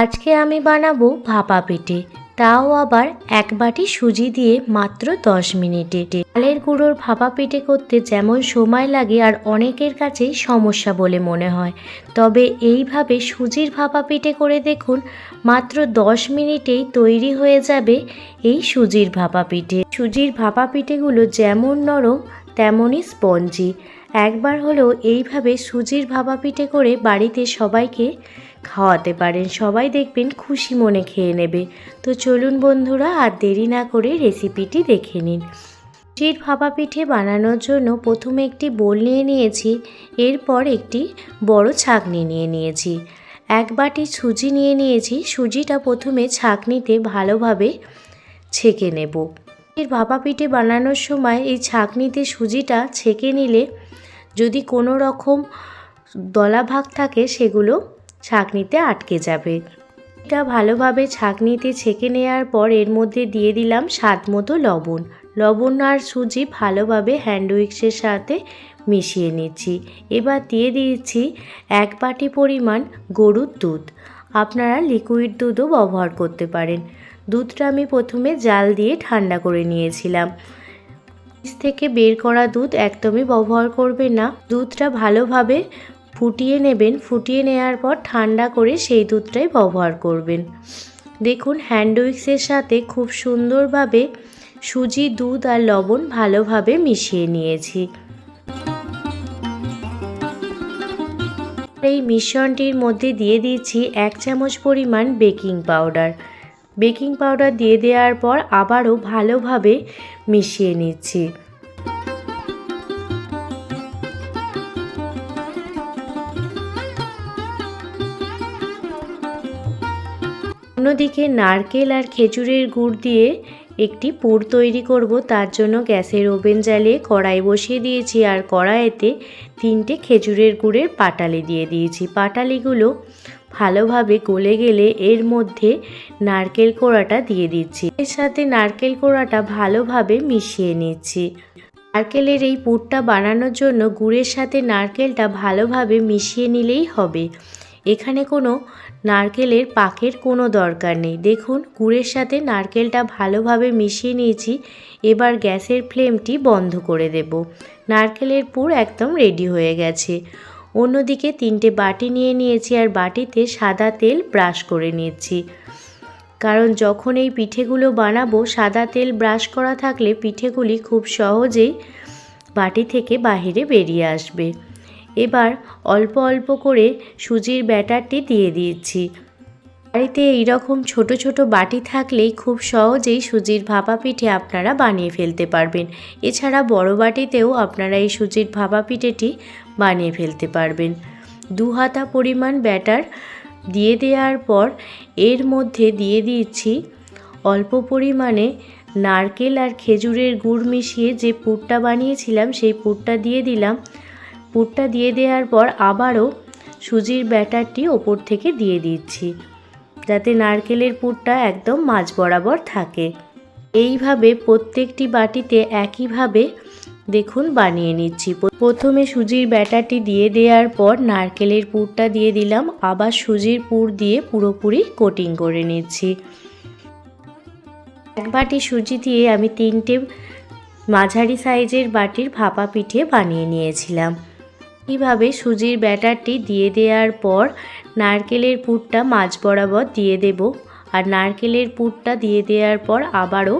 আজকে আমি বানাবো ভাপা পিঠে। তাও আবার এক বাটি সুজি দিয়ে মাত্র দশ মিনিটে। চালের গুঁড়োর ভাপা পিঠে করতে যেমন সময় লাগে আর অনেকের কাছেই সমস্যা বলে মনে হয়। তবে এইভাবে সুজির ভাপা পিঠে করে দেখুন, মাত্র দশ মিনিটেই তৈরি হয়ে যাবে এই সুজির ভাপা পিঠে। সুজির ভাপা পিঠেগুলো যেমন নরম, তেমনই স্পঞ্জি। একবার হলেও এইভাবে সুজির ভাপা পিঠে করে বাড়িতে সবাইকে খাওয়াতে পারেন। সবাই দেখবেন খুশি মনে খেয়ে নেবে। তো চলুন বন্ধুরা, আর দেরি না করে রেসিপিটি দেখে নিন। সুজির ভাপা পিঠে বানানোর জন্য প্রথমে একটি বোল নিয়ে নিয়েছি, এরপর একটি বড় ছাঁকনি নিয়ে নিয়েছি। এক বাটি সুজি নিয়ে নিয়েছি, সুজিটা প্রথমে ছাঁকনিতে ভালোভাবে ছেঁকে নেব। এর ভাপা পিঠে বানানোর সময় এই ছাঁকনিতে সুজিটা ছেঁকে নিলে যদি কোনো রকম দলা ভাগ থাকে, সেগুলো ছাঁকনিতে আটকে যাবে। এটা ভালোভাবে ছাঁকনিতে ছেঁকে নেওয়ার পর এর মধ্যে দিয়ে দিলাম স্বাদ মতো লবণ। লবণ আর সুজি ভালোভাবে হ্যান্ড উইক্সের সাথে মিশিয়ে নিচ্ছি। এবার দিয়ে দিচ্ছি এক বাটি পরিমাণ গরুর দুধ। আপনারা লিকুইড দুধও ব্যবহার করতে পারেন। দুধটা আমি প্রথমে জাল দিয়ে ঠান্ডা করে নিয়েছিলাম। থেকে বের করা দুধ একদমই ব্যবহার করবে না। দুধটা ভালোভাবে ফুটিয়ে নেবেন। ফুটিয়ে নেওয়ার পর ঠান্ডা করে সেই দুধটাই ব্যবহার করবেন। দেখুন হ্যান্ড উইক্সের সাথে খুব সুন্দরভাবে সুজি, দুধ আর লবণ ভালোভাবে মিশিয়ে নিয়েছি। এই মিশ্রণটির মধ্যে দিয়ে দিচ্ছি এক চামচ পরিমাণ বেকিং পাউডার। বেকিং পাউডার দিয়ে দেওয়ার পর আবারও ভালোভাবে মিশিয়ে নিচ্ছি। অন্যদিকে নারকেল আর খেজুরের গুড় দিয়ে একটি পুর তৈরি করব। তার জন্য গ্যাসের ওভেন জ্বালিয়ে কড়াই বসিয়ে দিয়েছি আর কড়াইতে তিনটে খেজুরের গুড়ের পাটালি দিয়ে দিয়েছি। পাটালিগুলো ভালোভাবে গলে গেলে এর মধ্যে নারকেল কোড়াটা দিয়ে দিচ্ছি। এর সাথে নারকেল কোড়াটা ভালোভাবে মিশিয়ে নিচ্ছি। নারকেলের এই পুরটা বানানোর জন্য গুড়ের সাথে নারকেলটা ভালোভাবে মিশিয়ে নিলেই হবে। এখানে কোনো নারকেলের পাকের কোনো দরকার নেই। দেখুন, গুড়ের সাথে নারকেলটা ভালোভাবে মিশিয়ে নিয়েছি। এবার গ্যাসের ফ্লেমটি বন্ধ করে দেব। নারকেলের পুর একদম রেডি হয়ে গেছে। অন্যদিকে তিনটে বাটি নিয়ে নিয়েছি আর বাটিতে সাদা তেল ব্রাশ করে নিয়েছি কারণ যখন এই পিঠেগুলো বানাবো, সাদা তেল ব্রাশ করা থাকলে পিঠেগুলি খুব সহজেই বাটি থেকে বাহিরে বেরিয়ে আসবে। এবার অল্প অল্প করে সুজির ব্যাটারটি দিয়ে দিচ্ছি। বাড়িতে এইরকম ছোট ছোট বাটি থাকলেই খুব সহজেই সুজির ভাপা পিঠে আপনারা বানিয়ে ফেলতে পারবেন। এছাড়া বড় বাটিতেও আপনারা এই সুজির ভাপা পিঠেটি বানিয়ে ফেলতে পারবেন। দু হাতা পরিমাণ ব্যাটার দিয়ে দেওয়ার পর এর মধ্যে দিয়ে দিচ্ছি অল্প পরিমাণে নারকেল আর খেজুরের গুড় মিশিয়ে যে পুরটা বানিয়েছিলাম, সেই পুরটা দিয়ে দিলাম পুরটা দিয়ে দেওয়ার পর আবারও সুজির ব্যাটারটি ওপর থেকে দিয়ে দিচ্ছি, যাতে নারকেলের পুরটা একদম মাঝ বরাবর থাকে। এইভাবে প্রত্যেকটি বাটিতে একইভাবে দেখুন বানিয়ে নিচ্ছি। প্রথমে সুজির ব্যাটারটি দিয়ে দেওয়ার পর নারকেলের পুরটা দিয়ে দিলাম, আবার সুজির পুর দিয়ে পুরোপুরি কোটিং করে নিচ্ছি। এক বাটি সুজি দিয়ে আমি তিনটে মাঝারি সাইজের বাটির ভাপা পিঠে বানিয়ে নিয়েছিলাম। এইভাবে সুজির ব্যাটারটি দিয়ে দেওয়ার পর নারকেলের পুরটা মাঝ বরাবর দিয়ে দেব আর নারকেলের পুরটা দিয়ে দেওয়ার পর আবারও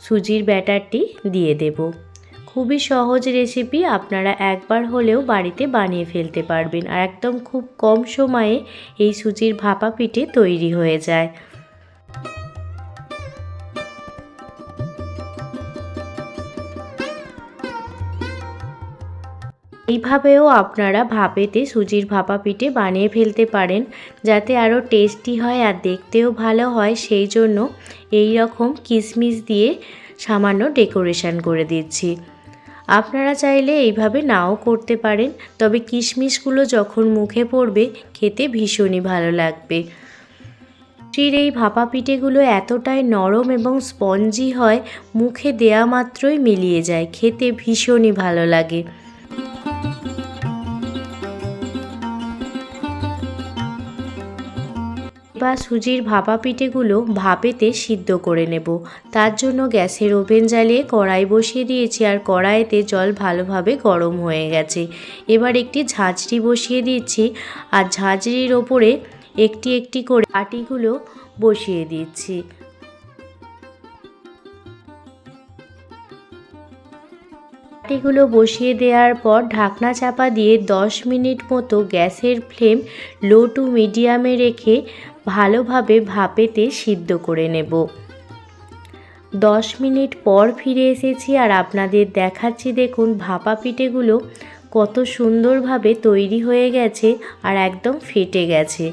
সুজির ব্যাটারটি দিয়ে দেব। খুবই সহজ রেসিপি, আপনারা একবার হলেও বাড়িতে বানিয়ে ফেলতে পারবেন আর একদম খুব কম সময়ে এই সুজির ভাপা পিঠে তৈরি হয়ে যায়। এইভাবেও আপনারা ভাপেতে সুজির ভাপা পিঠে বানিয়ে ফেলতে পারেন, যাতে আরও টেস্টি হয় আর দেখতেও ভালো হয়। সেই জন্য এই রকম কিশমিশ দিয়ে সামান্য ডেকোরেশন করে দিচ্ছি। আপনারা চাইলে এইভাবে নাও করতে পারেন, তবে কিশমিশগুলো যখন মুখে পড়বে, খেতে ভীষণই ভালো লাগবে। সুজির এই ভাপা পিঠেগুলো এতটাই নরম এবং স্পঞ্জি হয়, মুখে দেয়া মাত্রই মিলিয়ে যায়, খেতে ভীষণই ভালো লাগে। এবার সুজির ভাপা পিঠেগুলো ভাপেতে সিদ্ধ করে নেব। তার জন্য গ্যাসের ওভেন জ্বালিয়ে কড়াই বসিয়ে দিয়েছি আর কড়াইতে জল ভালোভাবে গরম হয়ে গেছে। এবার একটি ঝাঁঝরি বসিয়ে দিচ্ছি আর ঝাঁঝরির ওপরে একটি একটি করে আটিগুলো বসিয়ে দিচ্ছি। আটিগুলো বসিয়ে দেওয়ার পর ঢাকনা চাপা দিয়ে 10 মিনিট মতো গ্যাসের ফ্লেম লো টু মিডিয়ামে রেখে ভালোভাবে ভাপেতে সিদ্ধ করে নেব। 10 মিনিট পর ফিরে এসেছি আর আপনাদের দেখাচ্ছি দেখুন ভাপা পিঠেগুলো কত সুন্দরভাবে তৈরি হয়ে গেছে আর একদম ফেটে গেছে।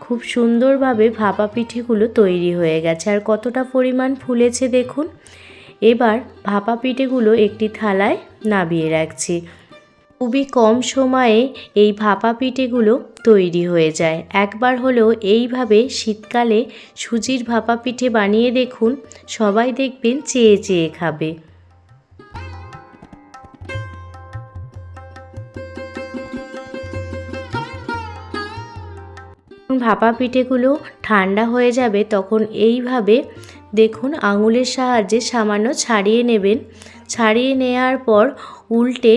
খুব সুন্দরভাবে ভাপা পিঠেগুলো তৈরি হয়ে গেছে আর কতটা পরিমাণ ফুলেছে দেখুন। এবার ভাপা পিঠেগুলো একটি থালায় নাবিয়ে রাখছি। খুবই কম সময়ে এই ভাপা পিঠেগুলো তৈরি হয়ে যায়। একবার হলেও এইভাবে শীতকালে সুজির ভাপা পিঠে বানিয়ে দেখুন, সবাই দেখবেন চেয়ে চেয়ে খাবে। ভাপা পিঠেগুলো ঠান্ডা হয়ে যাবে, তখন এইভাবে দেখুন, আঙুলের সাহায্যে সামান্য ছাড়িয়ে নেবেন। ছাড়িয়ে নেওয়ার পর উল্টে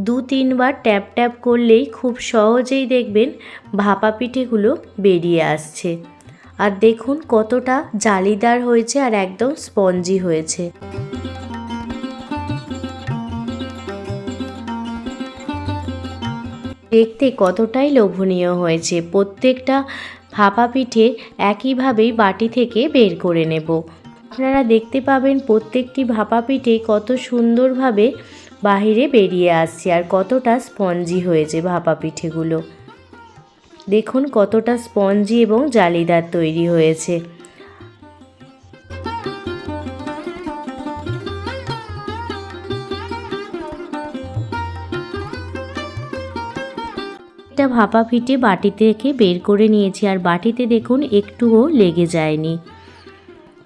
দু তিনবার ট্যাপ ট্যাপ করলেই খুব সহজেই দেখবেন ভাপা পিঠেগুলো বেরিয়ে আসছে। আর দেখুন কতটা জালিদার হয়েছে আর একদম স্পঞ্জি হয়েছে। দেখতে কতটাই লোভনীয় হয়েছে। প্রত্যেকটা ভাপা পিঠে একইভাবেই বাটি থেকে বের করে নেব। আপনারা দেখতে পাবেন প্রত্যেকটি ভাপা পিঠে কত সুন্দরভাবে বাহিরে বেরিয়ে আসছে আর কতটা স্পঞ্জি হয়েছে ভাপা পিঠেগুলো দেখুন কতটা স্পঞ্জি এবং জালিদার তৈরি হয়েছে। একটা ভাপা ফিটে বাটি থেকে বের করে নিয়েছি আর বাটিতে দেখুন একটুও লেগে যায়নি।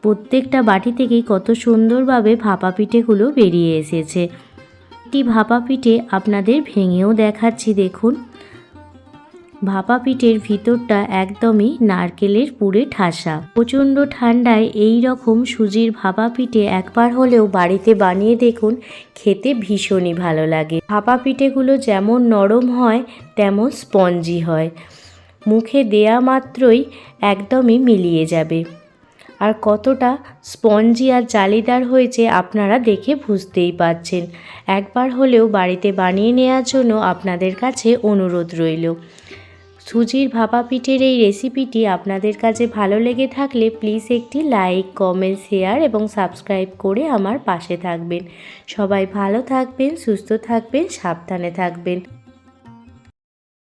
প্রত্যেকটা বাটি থেকেই কত সুন্দরভাবে ভাপা পিঠেগুলো বেরিয়ে এসেছে। একটি ভাপা পিঠে আপনাদের ভেঙেও দেখাচ্ছি, দেখুন। ভাপা পিঠের ভিতরটা একদমই নারকেলের পুরে ঠাসা। প্রচণ্ড ঠান্ডায় এই রকম সুজির ভাপা পিঠে একবার হলেও বাড়িতে বানিয়ে দেখুন, খেতে ভীষণই ভালো লাগে। ভাপা পিঠেগুলো যেমন নরম হয়, তেমন স্পঞ্জি হয়। মুখে দেয়া মাত্রই একদমই মিলিয়ে যাবে। আর কতটা স্পঞ্জি আর জালিদার হয়েছে আপনারা দেখে বুঝতেই পাচ্ছেন। একবার হলেও বাড়িতে বানিয়ে নেওয়ার জন্য আপনাদের কাছে অনুরোধ রইল। সুজির ভাপা পিঠের এই রেসিপিটি আপনাদের কাছে ভালো লেগে থাকলে প্লিজ একটি লাইক, কমেন্ট, শেয়ার এবং সাবস্ক্রাইব করে আমার পাশে থাকবেন। সবাই ভালো থাকবেন, সুস্থ থাকবেন, সাবধানে থাকবেন।